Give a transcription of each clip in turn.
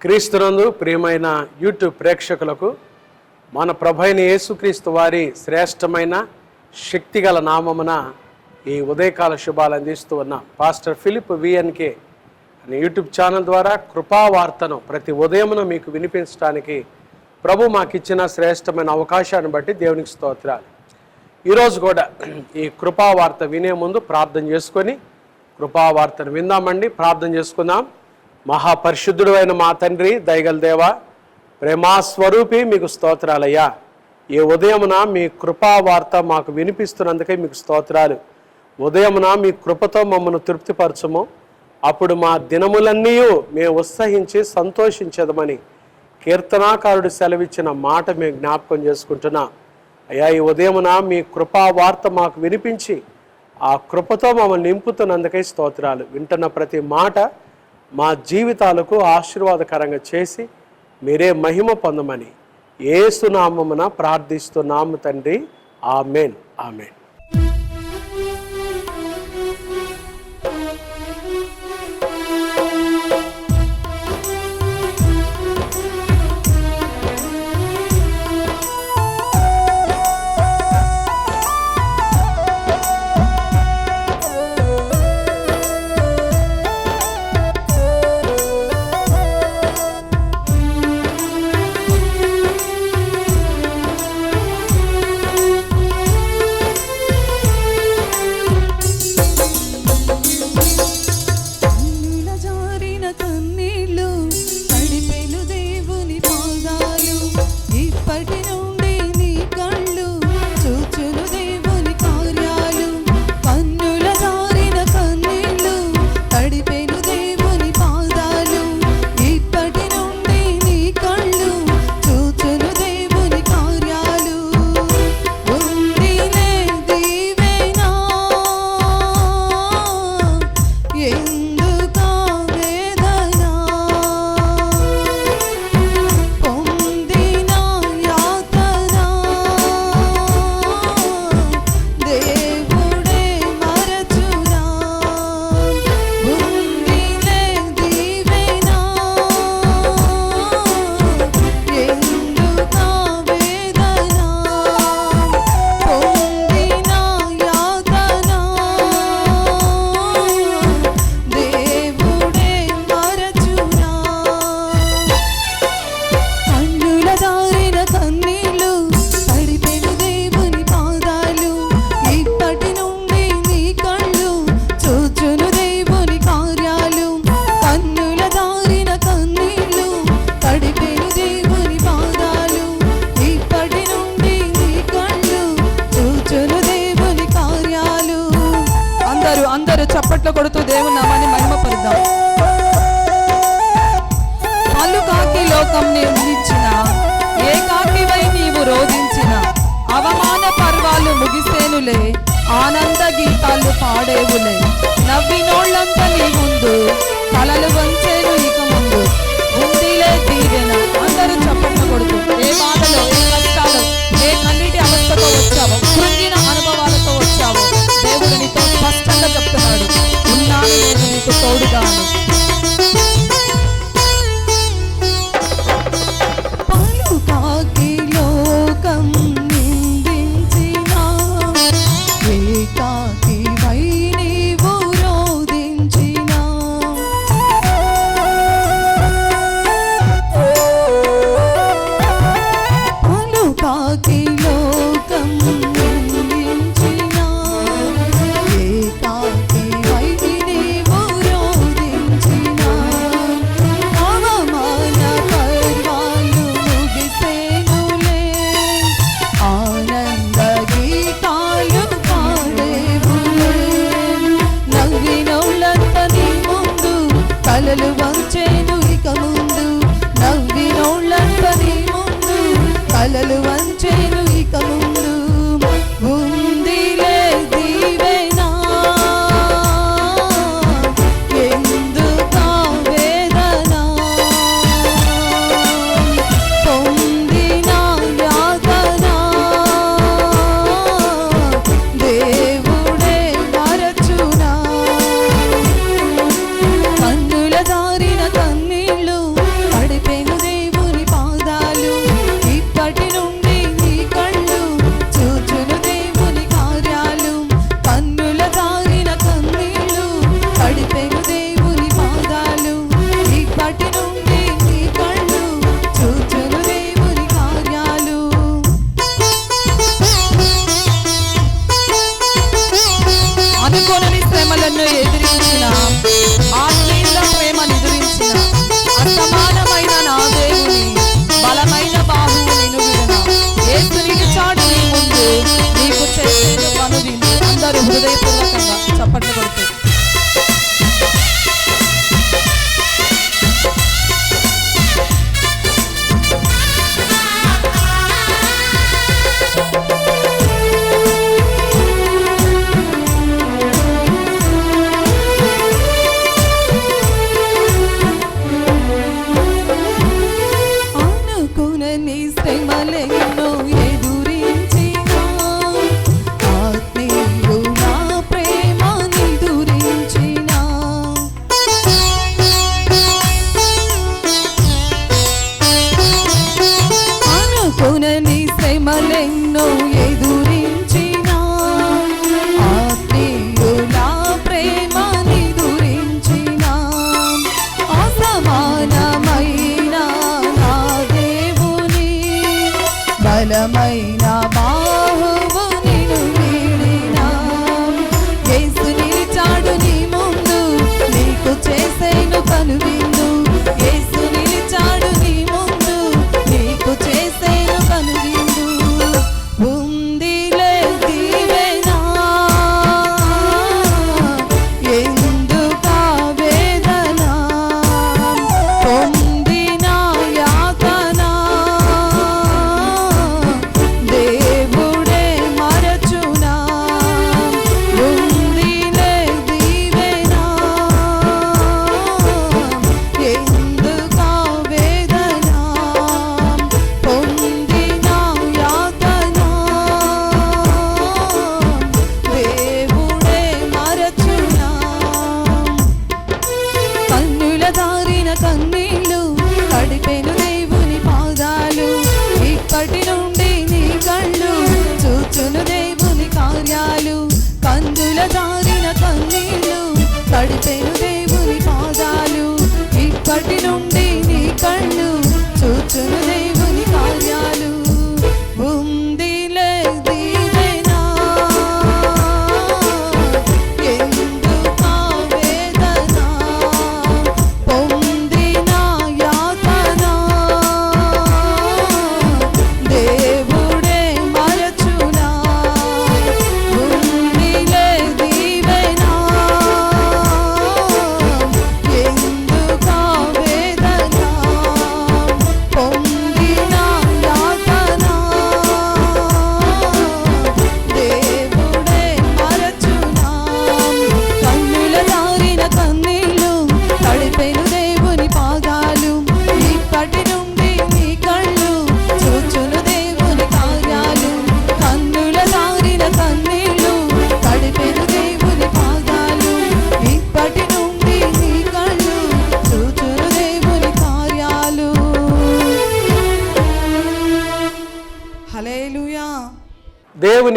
క్రీస్తునందు ప్రియమైన యూట్యూబ్ ప్రేక్షకులకు మన ప్రభైన యేసుక్రీస్తు వారి శ్రేష్టమైన శక్తిగల నామమున ఈ ఉదయకాల శుభాలు అందిస్తూ ఉన్న పాస్టర్ ఫిలిప్ విఎన్కే అనే యూట్యూబ్ ఛానల్ ద్వారా కృపావార్తను ప్రతి ఉదయమున మీకు వినిపించడానికి ప్రభు మాకిచ్చిన శ్రేష్టమైన అవకాశాన్ని బట్టి దేవునికి స్తోత్రాలు. ఈరోజు కూడా ఈ కృపావార్త వినే ముందు ప్రార్థన చేసుకొని కృపావార్తను విందామండి ప్రార్థన చేసుకుందాం. మహాపరిశుద్ధుడు అయిన మా తండ్రి దయగల దేవ ప్రేమాస్వరూపి మీకు స్తోత్రాలయ్యా. ఈ ఉదయమున మీ కృపావార్త మాకు వినిపిస్తున్నందుకే మీకు స్తోత్రాలు. ఉదయమున మీ కృపతో మమ్మల్ని తృప్తిపరచము. అప్పుడు మా దినములన్నీ మేము ఉత్సహించి సంతోషించదమని కీర్తనాకారుడు సెలవిచ్చిన మాట మేము జ్ఞాపకం చేసుకుంటున్నాం. అయ్యా ఈ ఉదయమున మీ కృపా వార్త మాకు వినిపించి ఆ కృపతో మమ్మల్ని నింపుతున్నందుకై స్తోత్రాలు. వింటున్న ప్రతి మాట మా జీవితాలకు ఆశీర్వాదకరంగా చేసి మీరే మహిమ పొందమని. ఏసునామమున ప్రార్థిస్తున్నాము తండ్రి. ఆమెన్. ఆమెన్. కాకి లోకం నిర్మించిన నీవు రోధించిన అవమాన పర్వాలు ముగిసేనులే ఆనంద గీతాలు పాడేవులే. నవ్వినోళ్ళంతా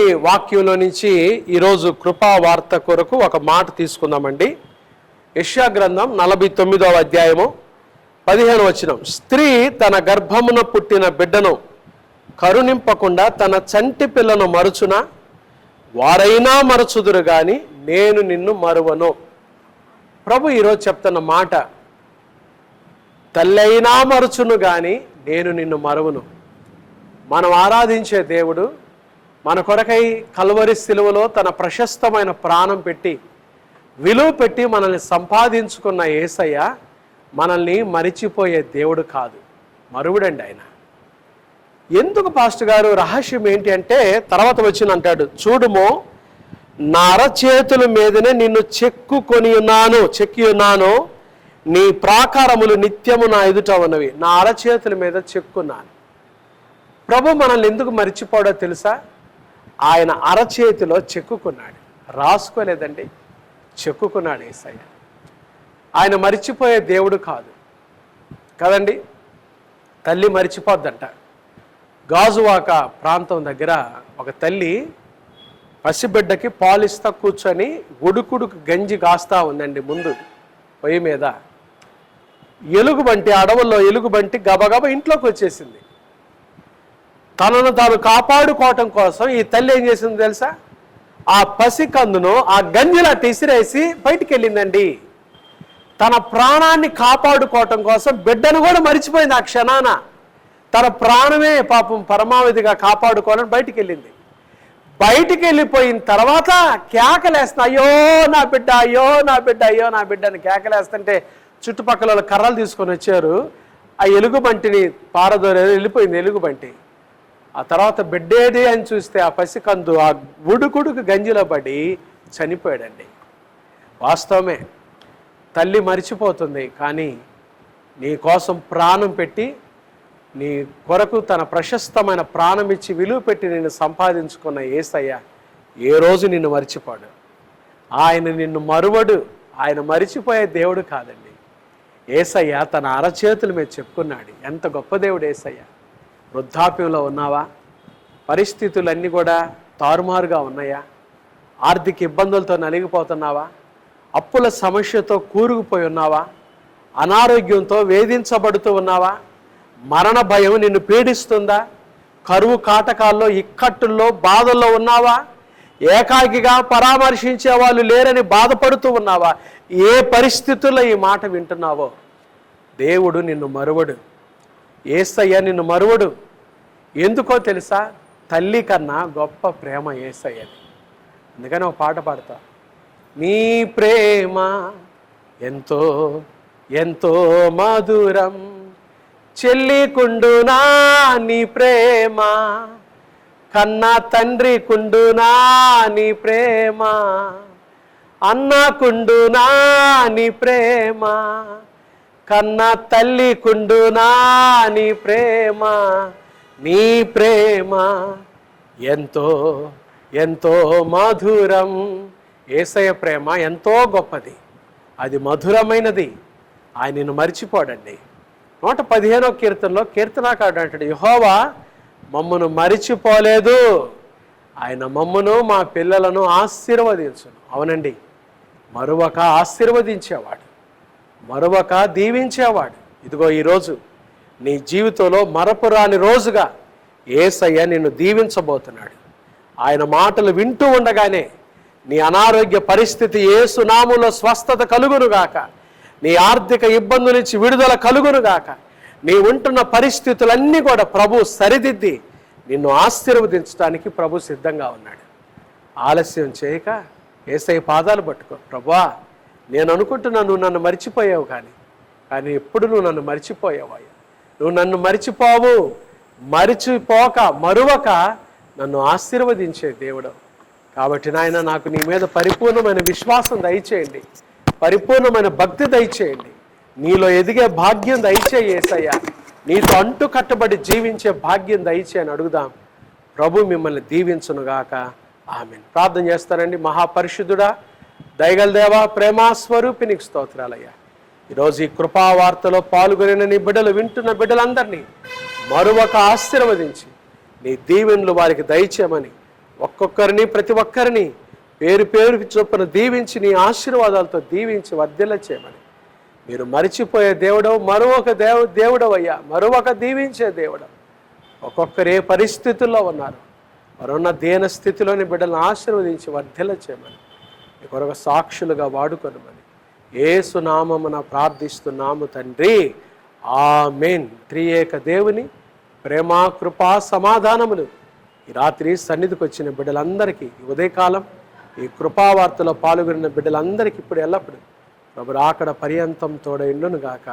దేవుని వాక్యంలో నుంచి ఈరోజు కృపా వార్త కొరకు ఒక మాట తీసుకుందామండి. యష్యా గ్రంథం నలభై తొమ్మిదవ అధ్యాయము పదిహేను వచనం. స్త్రీ తన గర్భమున పుట్టిన బిడ్డను కరుణింపకుండా తన చంటి పిల్లను మరుచున? వారైనా మరచుదురు గాని నేను నిన్ను మరువను. ప్రభు ఈరోజు చెప్తున్న మాట తల్లైనా మరుచును గాని నేను నిన్ను మరువను. మనం ఆరాధించే దేవుడు మన కొరకై కల్వరి శిలువలో తన ప్రశస్తమైన ప్రాణం పెట్టి విలువ పెట్టి మనల్ని సంపాదించుకున్న ఏసయ్య మనల్ని మరిచిపోయే దేవుడు కాదు. మరువుడండి ఆయన. ఎందుకు పాస్టర్ గారు రహస్యం ఏంటి అంటే తర్వాత వచ్చిన అంటాడు చూడుమో నా అరచేతుల మీదనే నిన్ను చెక్కుకొని ఉన్నాను చెక్కి ఉన్నాను. నీ ప్రాకారములు నిత్యము నా ఎదుట ఉన్నవి. నా అరచేతుల మీద చెక్కున్నాను. ప్రభు మనల్ని ఎందుకు మర్చిపోడో తెలుసా? ఆయన అరచేతిలో చెక్కుకున్నాడు. రాసుకోలేదండి. చెక్కుకున్నాడు ఏసయ్య. ఆయన మరిచిపోయే దేవుడు కాదు. కదండి? తల్లి మరిచిపోద్దంట. గాజువాక ప్రాంతం దగ్గర ఒక తల్లి పసిబిడ్డకి పాలిస్తా కూర్చొని గుడుకుడుకు గంజి కాస్తా ఉందండి ముందు పొయ్యి మీద. ఎలుగుబంటి అడవుల్లో ఎలుగుబంటి గబగబ ఇంట్లోకి వచ్చేసింది తనను తాను కాపాడుకోవటం కోసం ఈ తల్లి ఏం చేసింది తెలుసా? ఆ పసికందును ఆ గంజిలా తీసిరేసి బయటికి వెళ్ళిందండి తన ప్రాణాన్ని కాపాడుకోవటం కోసం బిడ్డను కూడా మరిచిపోయింది ఆ క్షణాన. తన ప్రాణమే పాపం పరమావధిగా కాపాడుకోవాలని బయటికి వెళ్ళింది బయటికి వెళ్ళిపోయిన తర్వాత కేకలేస్తున్నా అయ్యో నా బిడ్డ అయ్యో నా బిడ్డ అయ్యో నా బిడ్డని కేకలేస్తుంటే చుట్టుపక్కల వాళ్ళు కర్రలు తీసుకొని వచ్చారు. ఆ ఎలుగుబంటిని పారదోరే వెళ్ళిపోయింది ఎలుగుబంటి. ఆ తర్వాత బిడ్డేది అని చూస్తే ఆ పసికందు ఆ ఉడుకుడుకు గంజిలో పడి చనిపోయాడండి. వాస్తవమే తల్లి మరిచిపోతుంది కానీ నీ కోసం ప్రాణం పెట్టి నీ కొరకు తన ప్రశస్తమైన ప్రాణం ఇచ్చి విలువ పెట్టి నిన్ను సంపాదించుకున్న ఏసయ్య ఏ రోజు నిన్ను మరిచిపోడు. ఆయన నిన్ను మరువడు ఆయన మరిచిపోయే దేవుడు కాదండి. ఏసయ్య తన అరచేతుల మీద చెప్పుకున్నాడు ఎంత గొప్ప దేవుడు ఏసయ్య. వృద్ధాప్యంలో ఉన్నావా? పరిస్థితులన్నీ కూడా తారుమారుగా ఉన్నాయా? ఆర్థిక ఇబ్బందులతో నలిగిపోతున్నావా? అప్పుల సమస్యతో కూరుకుపోయి ఉన్నావా? అనారోగ్యంతో వేధించబడుతూ ఉన్నావా? మరణ భయం నిన్ను పీడిస్తుందా? కరువు కాటకాల్లో ఇక్కట్టుల్లో బాధల్లో ఉన్నావా? ఏకాకిగా పరామర్శించే వాళ్ళు లేరని బాధపడుతూ ఉన్నావా? ఏ పరిస్థితుల్లో ఈ మాట వింటున్నావో? దేవుడు నిన్ను మరువడు. ఏసయ్య నిన్ను మరువడు. ఎందుకో తెలుసా? తల్లి కన్నా గొప్ప ప్రేమ ఏసయ్యది. అందుకని ఒక పాట పాడతా. నీ ప్రేమ ఎంతో ఎంతో మధురం. చెల్లికుండునా నీ ప్రేమ. కన్నా తండ్రి కుండునా నీ ప్రేమ. అన్న కుండునా నీ ప్రేమ. కన్న తల్లి కుండునా నీ ప్రేమ నీ ప్రేమ. ఎంతో ఎంతో మధురం. ఏసయ ప్రేమ ఎంతో గొప్పది. అది మధురమైనది. ఆయన నిన్ను మరిచిపోడండి. నూట పదిహేనో కీర్తనలో కీర్తనాకారుడు అంటాడు యహోవా మమ్మను మరిచిపోలేదు. ఆయన మమ్మను మా పిల్లలను ఆశీర్వదించును. అవునండి. మరొక ఆశీర్వదించేవాడు. మరొక దీవించేవాడు. ఇదిగో ఈరోజు నీ జీవితంలో మరపురాని రోజుగా ఏసయ్య నిన్ను దీవించబోతున్నాడు. ఆయన మాటలు వింటూ ఉండగానే నీ అనారోగ్య పరిస్థితి ఏసునాములో స్వస్థత కలుగునుగాక నీ ఆర్థిక ఇబ్బందుల నుంచి విడుదల కలుగునుగాక నీ ఉంటున్న పరిస్థితులన్నీ కూడా ప్రభు సరిదిద్ది నిన్ను ఆశీర్వదించడానికి ప్రభు సిద్ధంగా ఉన్నాడు. ఆలస్యం చేయక ఏసై పాదాలు పట్టుకో. ప్రభా నేను అనుకుంటున్నా నువ్వు నన్ను మర్చిపోయావు కానీ కానీ ఎప్పుడు నువ్వు నన్ను మర్చిపోయావయ్యా నువ్వు నన్ను మర్చిపోవు మరిచిపోక మరువక నన్ను ఆశీర్వదించే దేవుడు. కాబట్టి నాయన నాకు నీ మీద పరిపూర్ణమైన విశ్వాసం దయచేయండి. పరిపూర్ణమైన భక్తి దయచేయండి. నీలో ఎదిగే భాగ్యం దయచేయేసయ్యా నీతో అంటు కట్టబడి జీవించే భాగ్యం దయచేయని అడుగుదాం. ప్రభు మిమ్మల్ని దీవించునుగాక. ఆమె ప్రార్థన చేస్తారండి మహాపరిశుద్ధుడా దయగల దేవా ప్రేమాస్వరూపినికి స్తోత్రాలయ్యా. ఈరోజు ఈ కృపా వార్తలో పాల్గొనిన నీ బిడ్డలు వింటున్న బిడ్డలందరినీ మరొక ఆశీర్వదించి నీ దీవెనలు వారికి దయచేయమని ఒక్కొక్కరిని ప్రతి ఒక్కరిని పేరు పేరుకి చొప్పున దీవించి నీ ఆశీర్వాదాలతో దీవించి వర్ధిల్ల చేయమని. మీరు మరిచిపోయే దేవుడవు మరొక దేవు దేవుడవయ్యా మరొక దీవించే దేవుడవు. ఒక్కొక్కరు ఏ పరిస్థితుల్లో ఉన్నారు వారున్న దీన స్థితిలోని బిడ్డలను ఆశీర్వదించి వర్ధిల్ల చేయమని. కొరకు సాక్షులుగా వాడుకొనమని ఏసునామమున ప్రార్థిస్తున్నాము తండ్రి. ఆ మెయిన్ త్రియేక దేవుని ప్రేమ కృపా సమాధానములు. ఈ రాత్రి సన్నిధికి వచ్చిన బిడ్డలందరికీ ఉదయకాలం ఈ కృపావార్తలో పాల్గొన్న బిడ్డలందరికీ ఇప్పుడు ఎల్లప్పుడు ప్రభు రాకడ పర్యంతం తోడైండును గాక